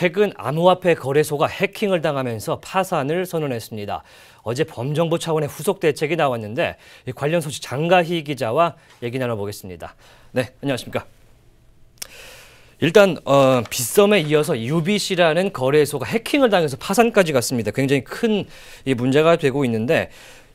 최근 암호화폐 거래소가 해킹을 당하면서 파산을 선언했습니다. 어제 범정부 차원의 후속 대책이 나왔는데 관련 소식 장가희 기자와 얘기 나눠보겠습니다. 네, 안녕하십니까. 일단 어, 빗썸에 이어서 UBC라는 거래소가 해킹을 당해서 파산까지 갔습니다. 굉장히 큰 문제가 되고 있는데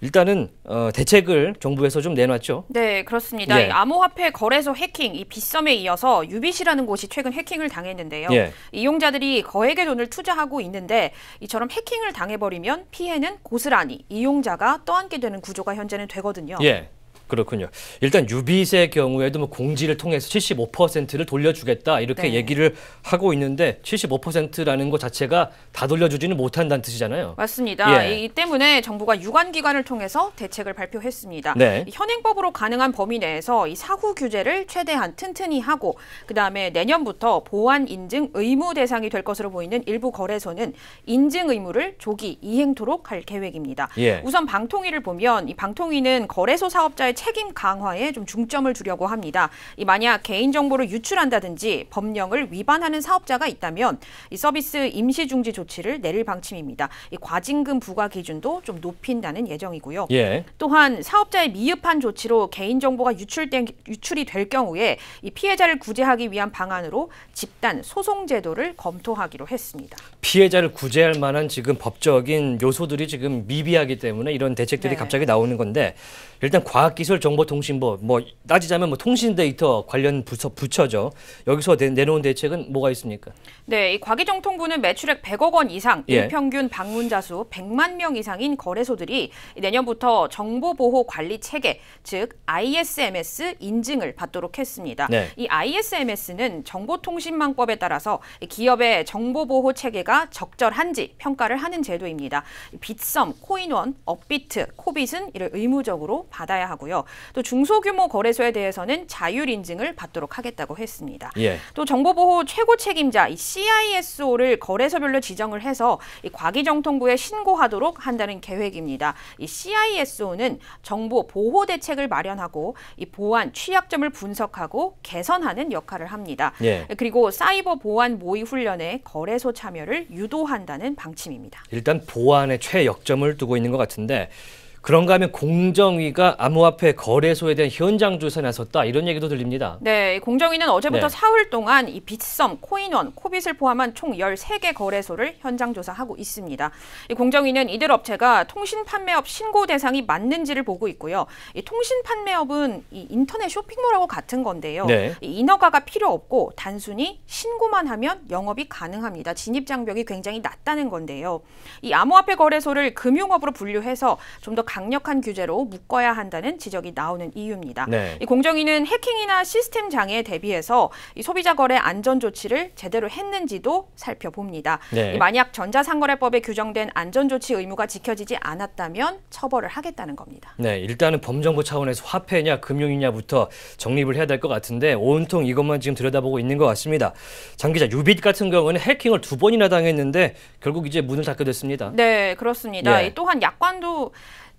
일단은 어, 대책을 정부에서 좀 내놨죠. 네, 그렇습니다. 예. 암호화폐 거래소 해킹, 이 빗썸에 이어서 유비시라는 곳이 최근 해킹을 당했는데요. 예. 이용자들이 거액의 돈을 투자하고 있는데 이처럼 해킹을 당해버리면 피해는 고스란히 이용자가 떠안게 되는 구조가 현재는 되거든요. 예. 그렇군요. 일단 유빗의 경우에도 뭐 공지를 통해서 75%를 돌려주겠다 이렇게 네. 얘기를 하고 있는데 75%라는 것 자체가 다 돌려주지는 못한다는 뜻이잖아요. 맞습니다. 예. 이 때문에 정부가 유관 기관을 통해서 대책을 발표했습니다. 네. 이 현행법으로 가능한 범위 내에서 이 사후 규제를 최대한 튼튼히 하고 그다음에 내년부터 보안 인증 의무 대상이 될 것으로 보이는 일부 거래소는 인증 의무를 조기 이행토록 할 계획입니다. 예. 우선 방통위를 보면 이 방통위는 거래소 사업자의 책임 강화에 좀 중점을 두려고 합니다. 이 만약 개인 정보를 유출한다든지 법령을 위반하는 사업자가 있다면 이 서비스 임시 중지 조치를 내릴 방침입니다. 이 과징금 부과 기준도 좀 높인다는 예정이고요. 예. 또한 사업자의 미흡한 조치로 개인 정보가 유출된 유출이 될 경우에 이 피해자를 구제하기 위한 방안으로 집단 소송 제도를 검토하기로 했습니다. 피해자를 구제할 만한 지금 법적인 요소들이 지금 미비하기 때문에 이런 대책들이 네. 갑자기 나오는 건데 일단 과학기 술정보통신부 뭐 따지자면 뭐 통신 데이터 관련 부처 부처죠. 여기서 내, 내놓은 대책은 뭐가 있습니까? 네, 이 과기정통부는 매출액 100억 원 이상, 예. 일평균 방문자 수 100만 명 이상인 거래소들이 내년부터 정보보호 관리 체계, 즉 ISMS 인증을 받도록 했습니다. 네. 이 ISMS는 정보통신망법에 따라서 이 기업의 정보보호 체계가 적절한지 평가를 하는 제도입니다. 이 빗썸, 코인원, 업비트, 코빗은 이를 의무적으로 받아야 하고요. 또 중소규모 거래소에 대해서는 자율 인증을 받도록 하겠다고 했습니다. 예. 또 정보보호 최고 책임자 이 CISO를 거래소별로 지정을 해서 이 과기정통부에 신고하도록 한다는 계획입니다. 이 CISO는 정보 보호 대책을 마련하고 이 보안 취약점을 분석하고 개선하는 역할을 합니다. 예. 그리고 사이버 보안 모의 훈련에 거래소 참여를 유도한다는 방침입니다. 일단 보안에 최역점을 두고 있는 것 같은데 그런가 하면 공정위가 암호화폐 거래소에 대한 현장 조사에 나섰다 이런 얘기도 들립니다. 네, 공정위는 어제부터 네. 사흘 동안 이 빗썸, 코인원, 코빗을 포함한 총 13개 거래소를 현장 조사하고 있습니다. 이 공정위는 이들 업체가 통신 판매업 신고 대상이 맞는지를 보고 있고요. 이 통신 판매업은 이 인터넷 쇼핑몰하고 같은 건데요. 네. 이 인허가가 필요 없고 단순히 신고만 하면 영업이 가능합니다. 진입 장벽이 굉장히 낮다는 건데요. 이 암호화폐 거래소를 금융업으로 분류해서 좀더 강력한 규제로 묶어야 한다는 지적이 나오는 이유입니다. 네. 이 공정위는 해킹이나 시스템 장애에 대비해서 이 소비자 거래 안전 조치를 제대로 했는지도 살펴봅니다. 네. 이 만약 전자상거래법에 규정된 안전 조치 의무가 지켜지지 않았다면 처벌을 하겠다는 겁니다. 네, 일단은 범정부 차원에서 화폐냐 금융이냐부터 정립을 해야 될 것 같은데 온통 이것만 지금 들여다보고 있는 것 같습니다. 장 기자, 유빗 같은 경우는 해킹을 두 번이나 당했는데 결국 이제 문을 닫게 됐습니다. 네, 그렇습니다. 예. 이 또한 약관도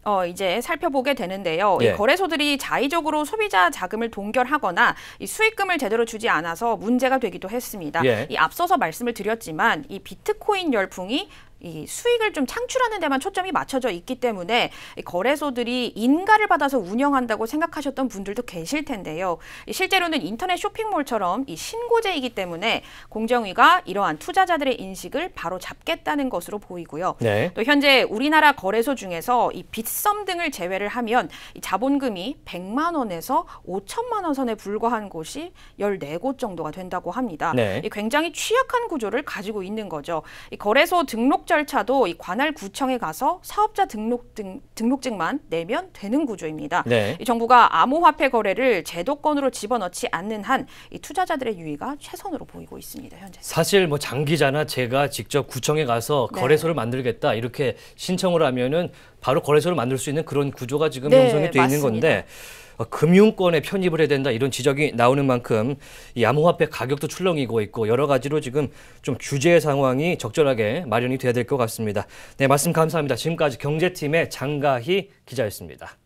어, 이제 살펴보게 되는데요. 예. 이 거래소들이 자의적으로 소비자 자금을 동결하거나 이 수익금을 제대로 주지 않아서 문제가 되기도 했습니다. 예. 이 앞서서 말씀을 드렸지만 이 비트코인 열풍이 이 수익을 좀 창출하는 데만 초점이 맞춰져 있기 때문에 이 거래소들이 인가를 받아서 운영한다고 생각하셨던 분들도 계실 텐데요. 이 실제로는 인터넷 쇼핑몰처럼 이 신고제이기 때문에 공정위가 이러한 투자자들의 인식을 바로 잡겠다는 것으로 보이고요. 네. 또 현재 우리나라 거래소 중에서 이 빗썸 등을 제외를 하면 이 자본금이 100만 원에서 5천만 원 선에 불과한 곳이 14곳 정도가 된다고 합니다. 네. 이 굉장히 취약한 구조를 가지고 있는 거죠. 이 거래소 등록 절차도 이 관할 구청에 가서 사업자 등록 등 등록증만 내면 되는 구조입니다. 네. 이 정부가 암호화폐 거래를 제도권으로 집어넣지 않는 한 이 투자자들의 유의가 최선으로 보이고 있습니다. 현재. 사실 뭐 장 기자나 제가 직접 구청에 가서 네. 거래소를 만들겠다 이렇게 신청을 하면은 바로 거래소를 만들 수 있는 그런 구조가 지금 네, 형성이 돼 있는 맞습니다. 건데 어, 금융권에 편입을 해야 된다 이런 지적이 나오는 만큼 이 암호화폐 가격도 출렁이고 있고 여러 가지로 지금 좀 규제 상황이 적절하게 마련이 돼야 될 것 같습니다. 네 말씀 감사합니다. 지금까지 경제팀의 장가희 기자였습니다.